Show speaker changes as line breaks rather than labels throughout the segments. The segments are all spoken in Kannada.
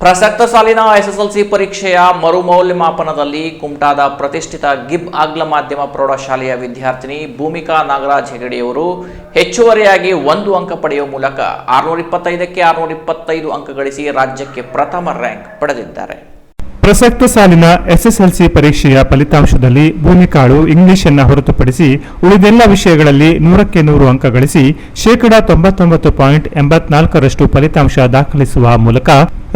ಪ್ರಸಕ್ತ ಸಾಲಿನ ಎಸ್ಎಸ್ಎಲ್ಸಿ ಪರೀಕ್ಷೆಯ ಮರುಮೌಲ್ಯಮಾಪನದಲ್ಲಿ ಕುಮಟಾದ ಪ್ರತಿಷ್ಠಿತ ಗಿಬ್ ಆಂಗ್ಲ ಮಾಧ್ಯಮ ಪ್ರೌಢಶಾಲೆಯ ವಿದ್ಯಾರ್ಥಿನಿ ಭೂಮಿಕಾ ನಾಗರಾಜ್ ಹೆಗಡೆಯವರು ಹೆಚ್ಚುವರಿಯಾಗಿ ಒಂದು ಅಂಕ ಪಡೆಯುವ ಮೂಲಕ ಆರುನೂರ ಇಪ್ಪತ್ತೈದಕ್ಕೆ ಆರುನೂರ ಇಪ್ಪತ್ತೈದು ಅಂಕ ಗಳಿಸಿ ರಾಜ್ಯಕ್ಕೆ ಪ್ರಥಮ ರ್ಯಾಂಕ್ ಪಡೆದಿದ್ದಾರೆ.
ಪ್ರಸಕ್ತ ಸಾಲಿನ ಎಸ್ಎಸ್ಎಲ್ಸಿ ಪರೀಕ್ಷೆಯ ಫಲಿತಾಂಶದಲ್ಲಿ ಭೂಮಿಕಾಳು ಇಂಗ್ಲಿಷ್ ಅನ್ನ ಹೊರತುಪಡಿಸಿ ಉಳಿದೆಲ್ಲ ವಿಷಯಗಳಲ್ಲಿ ನೂರಕ್ಕೆ ನೂರು ಅಂಕ ಗಳಿಸಿ ಶೇಕಡಾ ತೊಂಬತ್ತೊಂಬತ್ತು ಪಾಯಿಂಟ್ ಎಂಬತ್ನಾಲ್ಕರಷ್ಟು ಫಲಿತಾಂಶ ದಾಖಲಿಸುವ ಮೂಲಕ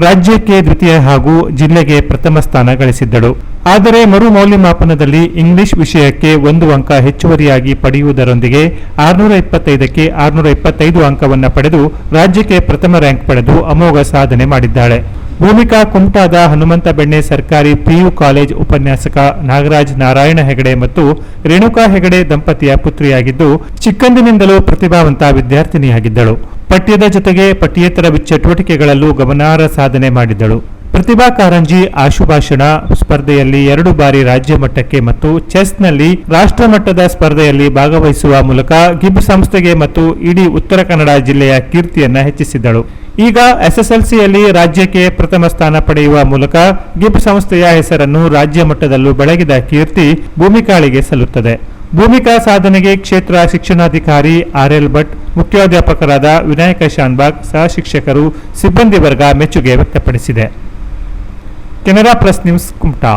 ರಾಜ್ಯಕ್ಕೆ ದ್ವಿತೀಯ ಹಾಗೂ ಜಿಲ್ಲೆಗೆ ಪ್ರಥಮ ಸ್ಥಾನ ಗಳಿಸಿದ್ದಳು. ಆದರೆ ಮರು ಮೌಲ್ಯಮಾಪನದಲ್ಲಿ ಇಂಗ್ಲಿಷ್ ವಿಷಯಕ್ಕೆ ಒಂದು ಅಂಕ ಹೆಚ್ಚುವರಿಯಾಗಿ ಪಡೆಯುವುದರೊಂದಿಗೆ ಆರುನೂರ ಇಪ್ಪತ್ತೈದಕ್ಕೆ ಆರುನೂರ ಇಪ್ಪತ್ತೈದು ಅಂಕವನ್ನು ಪಡೆದು ರಾಜ್ಯಕ್ಕೆ ಪ್ರಥಮ ರ್ಯಾಂಕ್ ಪಡೆದು ಅಮೋಘ ಸಾಧನೆ ಮಾಡಿದ್ದಾಳೆ. ಭೂಮಿಕಾ ಕುಮಟಾದ ಹನುಮಂತ ಬೆಣ್ಣೆ ಸರ್ಕಾರಿ ಪಿಯು ಕಾಲೇಜ್ ಉಪನ್ಯಾಸಕ ನಾಗರಾಜ್ ನಾರಾಯಣ ಹೆಗಡೆ ಮತ್ತು ರೇಣುಕಾ ಹೆಗಡೆ ದಂಪತಿಯ ಪುತ್ರಿಯಾಗಿದ್ದು ಚಿಕ್ಕಂದಿನಿಂದಲೂ ಪ್ರತಿಭಾವಂತ ವಿದ್ಯಾರ್ಥಿನಿಯಾಗಿದ್ದಳು. ಪಠ್ಯದ ಜೊತೆಗೆ ಪಠ್ಯೇತರ ಚಟುವಟಿಕೆಗಳಲ್ಲೂ ಗಮನಾರ್ಹ ಸಾಧನೆ ಮಾಡಿದಳು ಪ್ರತಿಭಾ ಕಾರಂಜಿ ಆಶುಭಾಷಣ ಸ್ಪರ್ಧೆಯಲ್ಲಿ ಎರಡು ಬಾರಿ ರಾಜ್ಯ ಮಟ್ಟಕ್ಕೆ ಮತ್ತು ಚೆಸ್ನಲ್ಲಿ ರಾಷ್ಟ್ರ ಮಟ್ಟದ ಸ್ಪರ್ಧೆಯಲ್ಲಿ ಭಾಗವಹಿಸುವ ಮೂಲಕ ಗಿಬ್ ಸಂಸ್ಥೆಗೆ ಮತ್ತು ಇಡೀ ಉತ್ತರ ಕನ್ನಡ ಜಿಲ್ಲೆಯ ಕೀರ್ತಿಯನ್ನ ಹೆಚ್ಚಿಸಿದ್ದಳು. ಈಗ ಎಸ್ಎಸ್ಎಲ್ಸಿಯಲ್ಲಿ ರಾಜ್ಯಕ್ಕೆ ಪ್ರಥಮ ಸ್ಥಾನ ಪಡೆಯುವ ಮೂಲಕ ಗಿಬ್ ಸಂಸ್ಥೆಯ ಹೆಸರನ್ನು ರಾಜ್ಯ ಮಟ್ಟದಲ್ಲೂ ಬೆಳಗಿದ ಕೀರ್ತಿ ಭೂಮಿಕಾಳಿಗೆ ಸಲ್ಲುತ್ತದೆ. ಭೂಮಿಕಾ ಸಾಧನೆಗೆ ಕ್ಷೇತ್ರ ಶಿಕ್ಷಣಾಧಿಕಾರಿ ಆರ್ ಎಲ್ ಭಟ್ ಮುಖ್ಯೋಧ್ಯಾಪಕರಾದ ವಿನಾಯಕ ಶಾನ್ಬಾಗ್ ಸಹ ಶಿಕ್ಷಕರು ಸಿಬ್ಬಂದಿ ವರ್ಗ ಮೆಚ್ಚುಗೆ ವ್ಯಕ್ತಪಡಿಸಿದೆ. Canara press news Kumta.